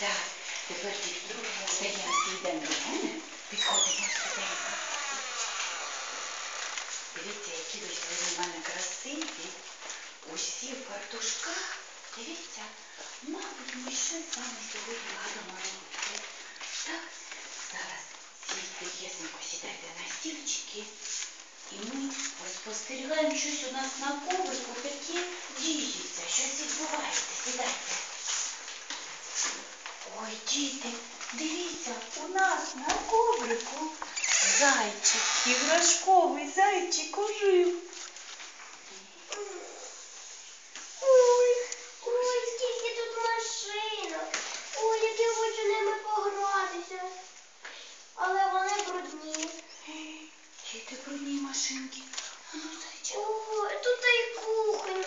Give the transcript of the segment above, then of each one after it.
Так, тепер дітки, стаємо йдемо до мене, підходимо сюди. Дивіться, які сьогодні в мене красиві. Усі в фартушках. Дивіться, мабуть, ми щось з вами сьогодні будемо робити. Так, зараз всі тихесенько сідайте на стільчики. І ми спостерігаємо щось у нас на коврику, таке діється, щось відбувається. Сідайте. Ой, діти, дивіться, у нас на коврику зайчик, іграшковий зайчик ожив. Ой, ой, скільки тут машинок. Ой, як я хочу ними погратися. Але вони брудні. Ей, Діти, брудні машинки. А ну, зайчик, Ой, тут і кухонь,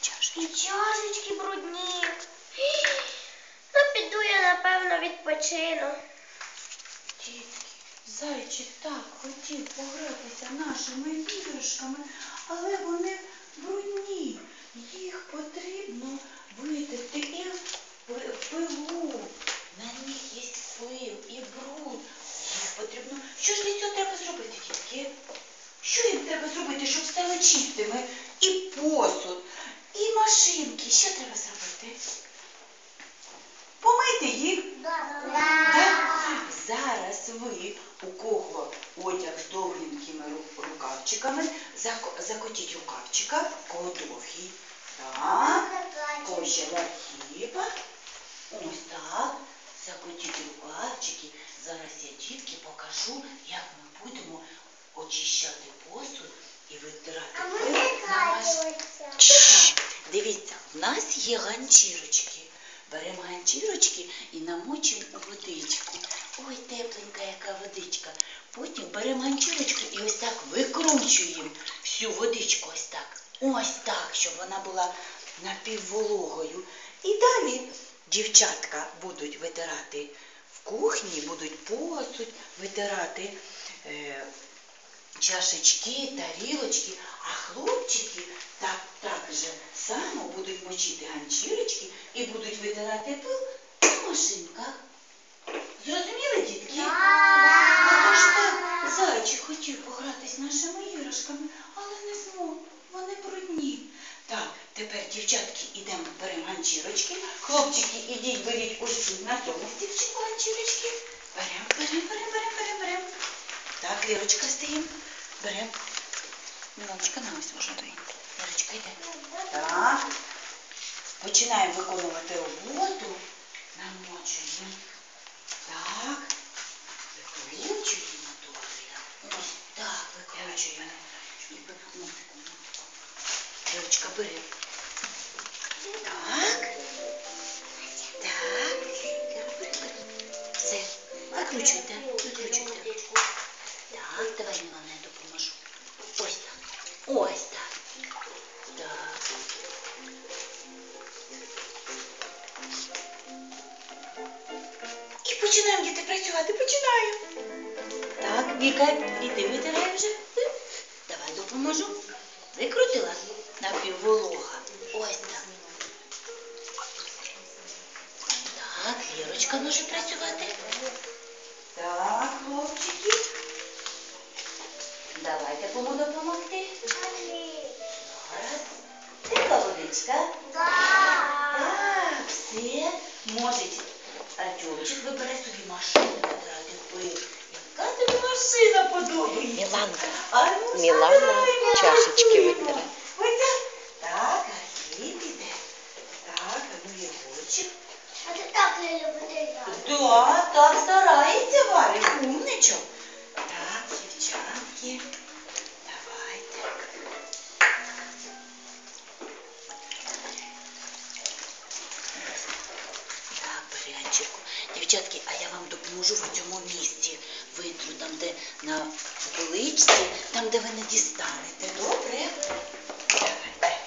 чашечки. і чашечки брудні. Ну, піду я, напевно. Дітки, зайчик так хотів погратися нашими іграшками, але вони брудні. Їх потрібно витерти і в пилу. На них є пил і бруд. Їх потрібно. Що ж для цього треба зробити, дітки? Що їм треба зробити, щоб стали чистими? І посуд, і машинки. Що треба зробити? Помити їх. Так? Зараз ви, у кого одяг з довгенькими ру- рукавчиками, зако- закотіть рукавчика, кого довгий. Так. Кого ще лахіпа. Ось так. Закотіть рукавчики. Зараз я дітки покажу, як ми будемо очищати посуд і витирати пил на маш... Дивіться, в нас є ганчірочки. Беремо ганчірочки і намочимо водичку. Ой, тепленька яка водичка. Потім беремо ганчірочку і ось так викручуємо всю водичку ось так. Ось так, щоб вона була напіввологою. І далі дівчатка будуть витирати в кухні, будуть посуд витирати. Е, чашечки, тарілочки, а хлопчики так, так же само будуть мочити ганчірочки і будуть витирати пил на машинках. Зрозуміли, дітки? А ж так зайчик хотів погратись нашими іграшками, але не змог. Вони брудні. Так, тепер, дівчатки, ідемо, беремо ганчірочки. Хлопчики, ідіть, беріть тут на цьому стільчику ганчірочки. Беремо, беремо, беремо. Так, Лірочка, стоїмо. Беремо. Міланочка, на ось рожевий. Лірочка, йде. Так. Починаємо виконувати роботу. Намочуємо. Так. Так, Лірочка може працювати. Так, хлопчики. Давайте кому допомогти. Зараз. Тепла водичка. Так, все. Можете. Артемчик вибере собі машину витирати пил. Яка тобі машина подобається? Міланка. А ну, Мілана давай, чашечки працюємо. Я. Так старається Валік, умничок. Так, дівчатки, давайте. Так, бери Дівчатки, а я вам допоможу в цьому місці. Витру там, де на поличці, там, де ви не дістанете. Добре? Давайте.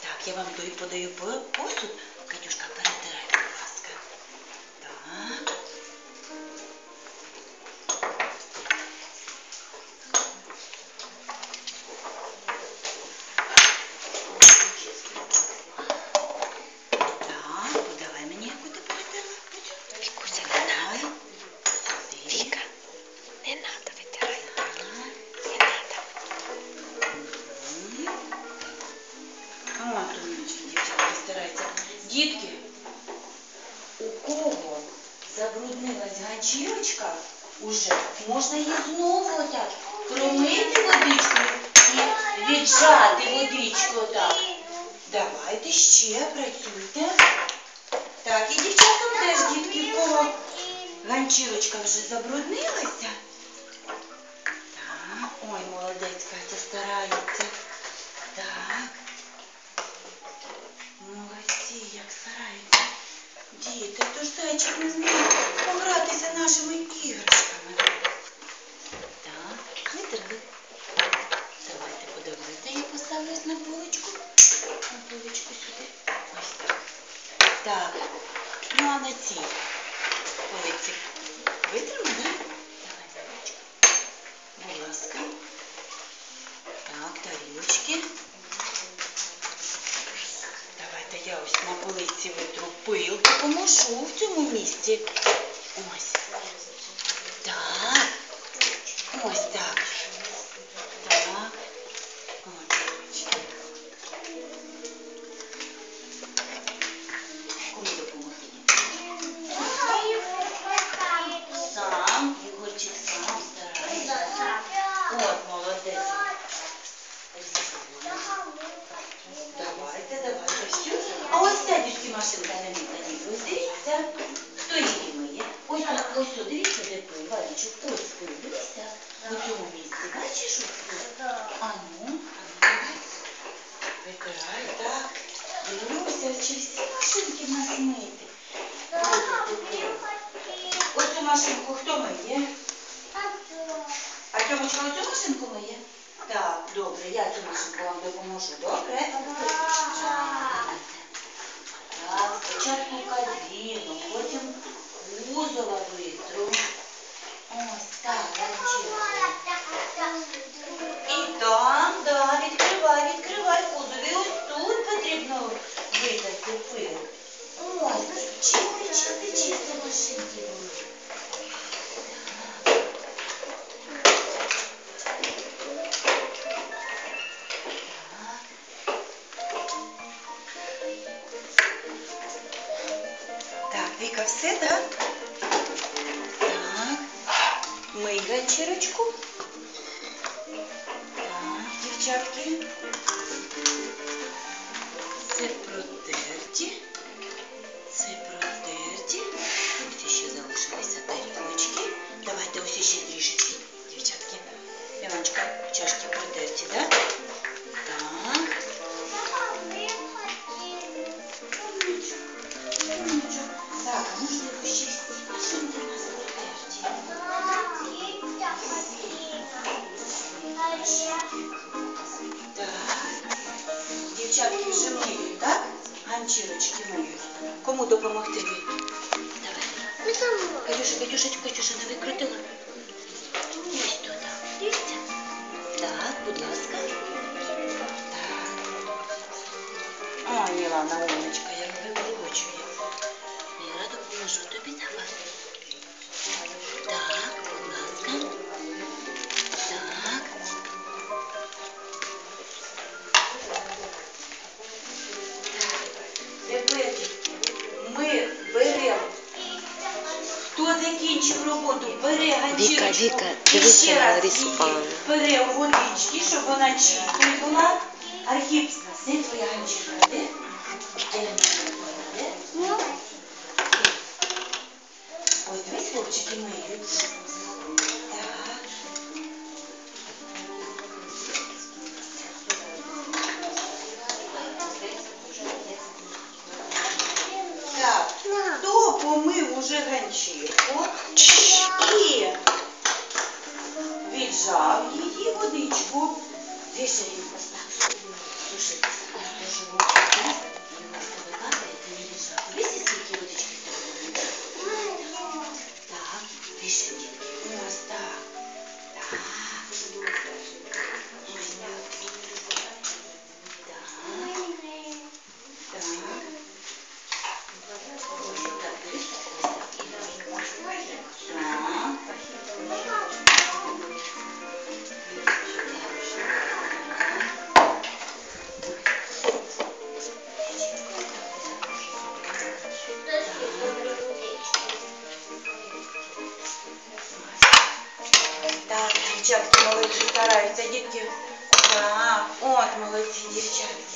Так, я вам подаю посуд. Можна її знову отак промити водичкою і віджати водичку отак. Давайте ще працюйте. Так, і дівчатам теж дітки, в кого ганчірочка вже забруднилася. Так, ой, молодець, Катя старається. Так. Молодці, як стараються. Діти, то ж зайчик не зміє погратися нашими іграшками. Так, витерли. Давайте подивити. Я поставлю на поличку. На поличку сюди. Ось так. Так. Ну а на цій полиці витримали. Будь ласка. Так, тарілочки. Давайте я ось на полиці витру пил, допоможу в цьому місці. Ось. Ось тут, дивіться, де пил, Валічок. Ось пил, дивіться. У цьому місці. Бачиш ось пил? А ну, ну. Витирай, так. Дивлюся, чи всі машинки в нас мити. Ось цю машинку хто миє? А Тьомочка оцю машинку миє? Так, добре, я цю машинку вам допоможу. Добре? Так, спочатку кабіну, потім кузова витру. Ось так. І там, Мий ганчірочку. Так, дівчатки. Це протерті. Це протерті. Ось ще залишилися тарілочки. Давайте ось ще трішечки, дівчатки. Іваночка, чашки протерті, так? Так. Да? Кому допомогти? Давай. Катюша, Катюша, Катюша, не викрутила. Ось туди. Дивіться. Так, будь ласка. Так. О, Мілана, умничка, як викручує. Я допоможу тобі, давай. Так, Віка, дивися на Ларису її Павлівну. у водички, щоб вона чистою була. Архіп, де твоя ганчірка? Де? Де? Ось дивись, хлопчики миють. Так. Так, хто помив уже ганчірку і віджав її водичку. Вішай її постав. Сушитися. Дуже мокро. повикати, капаєте, не віджати. Вісі скільки водички з. Так, У нас так. Так. Молодці, дівчатки.